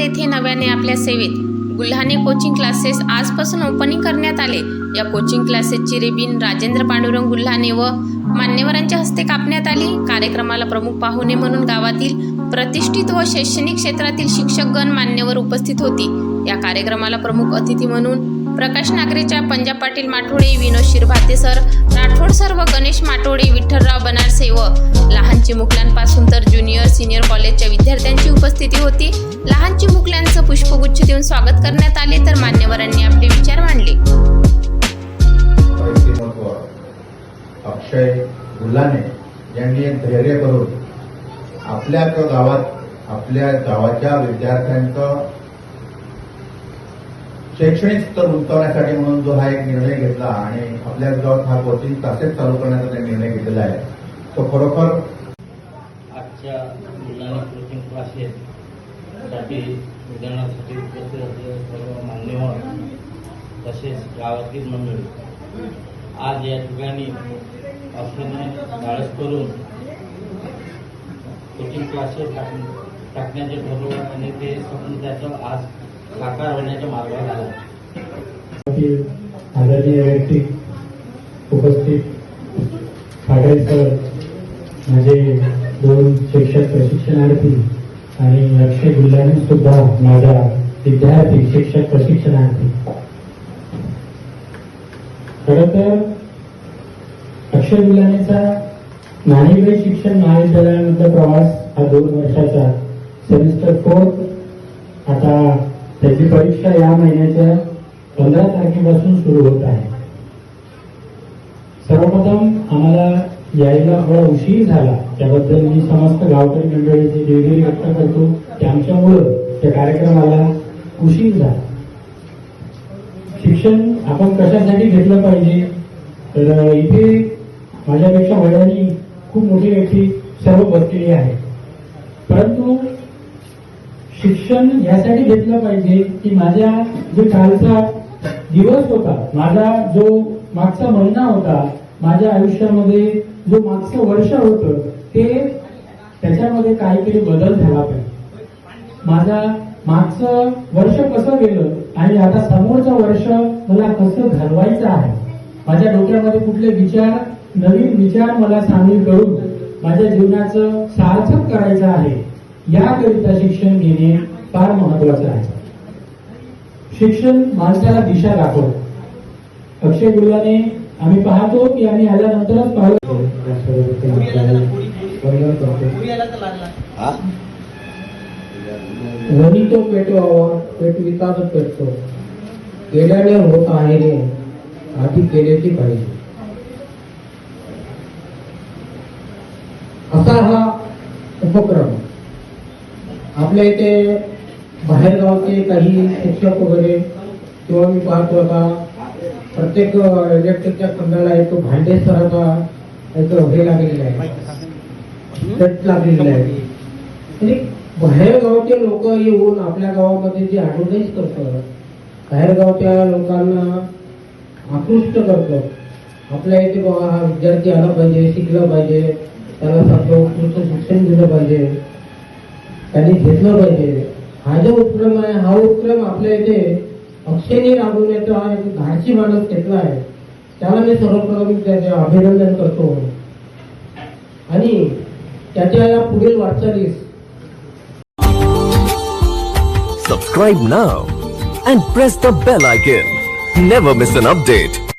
येथे नव्याने आपल्या सेवेत गुल्हाने कोचिंग क्लासेस आजपासून ओपनिंग करण्यात आले. या कोचिंग क्लासेसची रिबीन राजेंद्र पांडुरंग गुल्हाने व मान्यवरांच्या हस्ते कापण्यात आली. कार्यक्रमाला प्रमुख पाहुणे म्हणून गावातील प्रतिष्ठित व शैक्षणिक क्षेत्रातील शिक्षकगण मान्यवर उपस्थित होती. या कार्यक्रमाला प्रमुख अतिथी म्हणून प्रकाश नागरेच्या पंजाब पाटील माठोडे विनोद शिरभाते सर राठोड सर व गणेश माटोडे विठ्ठलराव बनारसे व लहान चिमुकल्यांपासून सिनियर कॉलेजच्या विद्यार्थ्यांची उपस्थिती होती. लहान चिमुकल्यांचं पुष्पगुच्छ देऊन स्वागत करण्यात आले तर मान्यवरांनी आपले विचार मांडले. अक्षय गुल्हाने यांनी एक धैर्य करून आपल्या गावात आपल्या गावाच्या विद्यार्थ्यांचं शैक्षणिक स्तर उंचावण्यासाठी म्हणून जो हा एक निर्णय घेतला आणि आपल्या गावात हा कोचिंग क्लासेस चालू करण्याचा निर्णय घेतलेला आहे तो खरोखर कोचिंगसाठी उदाहरणासाठी उपस्थित असलेले सर्व मान्यवर तसेच गावातील मंडळी. आज या ठिकाणी असल्याने धाडस करून कोचिंग क्लासेस टाक टाकण्याचे ठरवलं आणि ते स्वप्न त्याचं आज साकार होण्याच्या मार्गावर आलं. आदरणीय व्यक्ती उपस्थित. पाटील सर माझे दोन शिक्षक प्रशिक्षणार्थी आणि अक्षय गुल्हाने सुद्धा माझ्या विद्यार्थी शिक्षक प्रशिक्षणार्थी. खर तर अक्षय गुल्हानेचा नाणेबाई शिक्षण महाविद्यालयामधला प्रवास हा दोन वर्षाचा सेमिस्टर फोर्थ आता त्याची परीक्षा या महिन्याच्या पंधरा तारखेपासून सुरू होत आहे. सर्वप्रथम आम्हाला यायला थोडा उशीर झाला. त्याबद्दल मी समस्त गावकरी मंडळीची दिलगिरी व्यक्त करतो. की आमच्यामुळं त्या कार्यक्रमाला उशीर झाला. शिक्षण आपण कशासाठी घेतलं पाहिजे? तर इथे माझ्यापेक्षा वडिलांनी खूप मोठी व्यक्ती सर्व बसलेली आहे. परंतु शिक्षण यासाठी घेतलं पाहिजे की माझ्या जो कालचा दिवस होता माझा जो मागचा महिना होता माझ्या आयुष्यामध्ये जो मागचं वर्ष होतं ते त्याच्यामध्ये काहीतरी बदल झाला पाहिजे. माझा मागचं वर्ष कसं गेलं आणि आता समोरचं वर्ष मला कसं घालवायचं आहे? माझ्या डोक्यामध्ये कुठले विचार नवीन विचार मला सामील करून माझ्या जीवनाचं सार्थक करायचं आहे याकरिता शिक्षण घेणे फार महत्वाचं आहे. शिक्षण माणसाला दिशा दाखवत. अक्षय गुरुवाने आम्ही पाहतो की आम्ही आल्यानंतरच पाहतो वनी तो पेटवावा पेट विकासच पेटतो केल्याने होत आहे रे. आधी केल्याची पाहिजे. असा हा उपक्रम. आपल्या इथे बाहेरगावचे काही शिक्षक वगैरे किंवा मी पाहतो आता प्रत्येक इलेक्ट्रिकच्या खंडाला एक भांडे स्तराचा एक हे लागलेला आहे. सेट लागलेला आहे. म्हणजे बाहेर गावचे लोक येऊन आपल्या गावामध्ये जे ऍडव्हर्टाईज करतात बाहेर गावच्या लोकांना आकृष्ट करतात. आपल्या इथे बाबा हा विद्यार्थी आला पाहिजे शिकला पाहिजे त्याला सारखं उत्कृष्ट शिक्षण दिलं पाहिजे. त्यांनी घेतलं पाहिजे. हा जो उपक्रम आहे हा उपक्रम आपल्या इथे अक्षयने राबवण्याचा हा एक धाडसी माणूस घेतला आहे त्याला मी सर्वप्रथम त्याचे अभिनंदन करतो आणि त्याच्या या पुढील वाटचालीस Subscribe now and press the bell icon. Never miss an update.